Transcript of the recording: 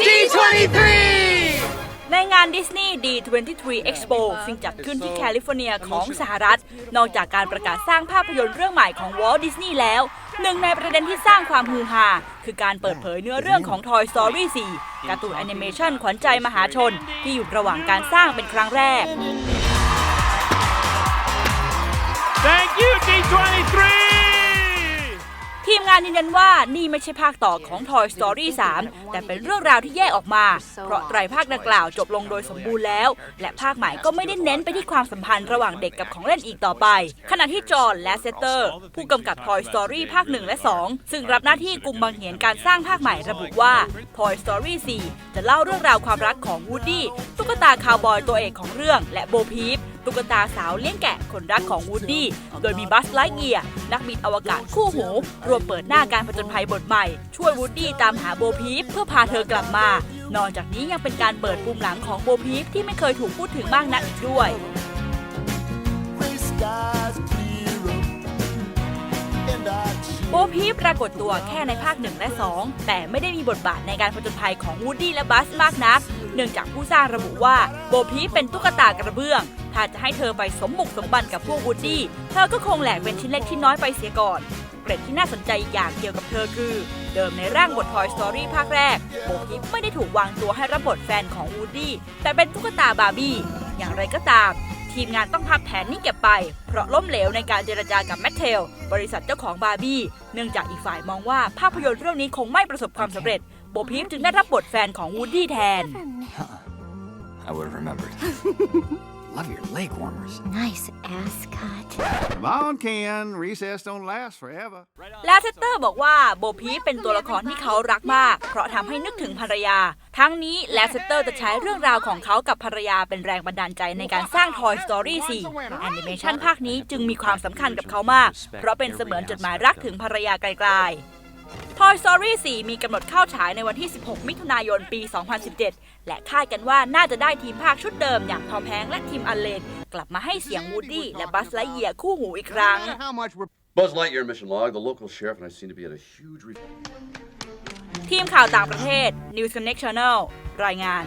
D23 ในงาน Disney D23 Expo ซึ่งจัดขึ้นที่แคลิฟอร์เนียของสหรัฐ นอกจากการประกาศสร้างภาพยนตร์เรื่องใหม่ของวอลดิสนีย์แล้ว หนึ่งในประเด็นที่สร้างความฮือฮาคือการเปิดเผยเนื้อเรื่องของ Toy Story 4 การ์ตูนแอนิเมชันขวัญใจมหาชน ที่อยู่ระหว่างการสร้างเป็นครั้งแรก Thank you D23 ทีมงานยืนยันว่านี่ไม่ใช่ภาคต่อของ Toy Story 3 แต่เป็นเรื่องราวที่แยกออกมา เพราะไตรภาคดังกล่าวจบลงโดยสมบูรณ์แล้ว และภาคใหม่ก็ไม่ได้เน้นไปที่ความสัมพันธ์ระหว่างเด็กกับของเล่นอีกต่อไป ขณะที่จอห์นและเซเตอร์ ผู้กำกับ Toy Story ภาค 1 และ 2 ซึ่งรับหน้าที่กลุ่มบังเหียนการสร้างภาคใหม่ระบุว่า Toy Story 4 จะเล่าเรื่องราวความรักของวูดดี้ตุ๊กตาคาวบอยตัวเอกของเรื่องและโบพีฟ ตุ๊กตาสาวเลี้ยงแกะคนรักของวูดดี้ โดยมีบัสไลท์เกียร์นักบินอวกาศคู่หู รวมเปิดหน้าการผจญภัยบทใหม่ ช่วยวูดดี้ตามหาโบพีฟเพื่อพาเธอกลับมา นอกจากนี้ยังเป็นการเปิดปุ่มหลังของโบพีฟที่ไม่เคยถูกพูดถึงมากนักอีกด้วยโบพีฟปรากฏตัวแค่ในภาค 1 และ 2 แต่ไม่ได้มีบทบาทในการผจญภัยของวูดดี้และบัสมากนัก เนื่องจากผู้สร้างระบุว่าโบพีฟเป็นตุ๊กตากระเบื้อง ถ้าจะให้เธอไปสมบุกสมบันกับพวกวูดดี้ เธอก็คงแหลกเป็นชิ้นเล็กที่น้อยไปเสียก่อน เกร็ดที่น่าสนใจอีกอย่างเกี่ยวกับเธอคือ เดิมในร่างบท Toy Story ภาคแรกโบพีฟไม่ได้ถูกวางตัวให้รับบทแฟนของวูดดี้ แต่เป็นตุ๊กตาบาร์บี้ อย่างไรก็ตาม ทีมงานต้องพับแผนนี้เก็บไป เพราะล้มเหลวในการเจรจากับแมทเทล บริษัทเจ้าของบาร์บี้ เนื่องจากอีกฝ่ายมองว่าภาพยนตร์เรื่องนี้คงไม่ประสบความสำเร็จ โบพีฟจึงได้รับบทแฟนของวูดดี้แทน I would have remembered. Love your leg warmers. Nice ascot. Come on, Ken. Recess don't last forever. ลาเซตเตอร์บอกว่าโบพีฟเป็นตัวละครที่เขารักมาก เพราะทำให้นึกถึงภรรยา ทั้งนี้ลาเซตเตอร์จะใช้เรื่องราวของเขากับภรรยาเป็นแรงบันดาลใจในการสร้าง Toy Story 4 แอนิเมชันภาคนี้จึงมีความสำคัญกับเขามาก เพราะเป็นเสมือนจดหมายรักถึงภรรยาไกลๆ Toy Story 4 มีกำหนดเข้าฉายในวันที่ 16 มิถุนายนปี 2017 และคาดกันว่าน่าจะได้ทีมภาคชุดเดิมอย่างทอมแฮงค์และทีมอัลเลนกลับมาให้เสียงวูดดี้และบัสไลเยียร์คู่หูอีกครั้ง How much we're Buzz Lightyear mission log. The local sheriff and I seem to be at a huge. Re- ทีมข่าวต่างประเทศ News Connect Channel รายงาน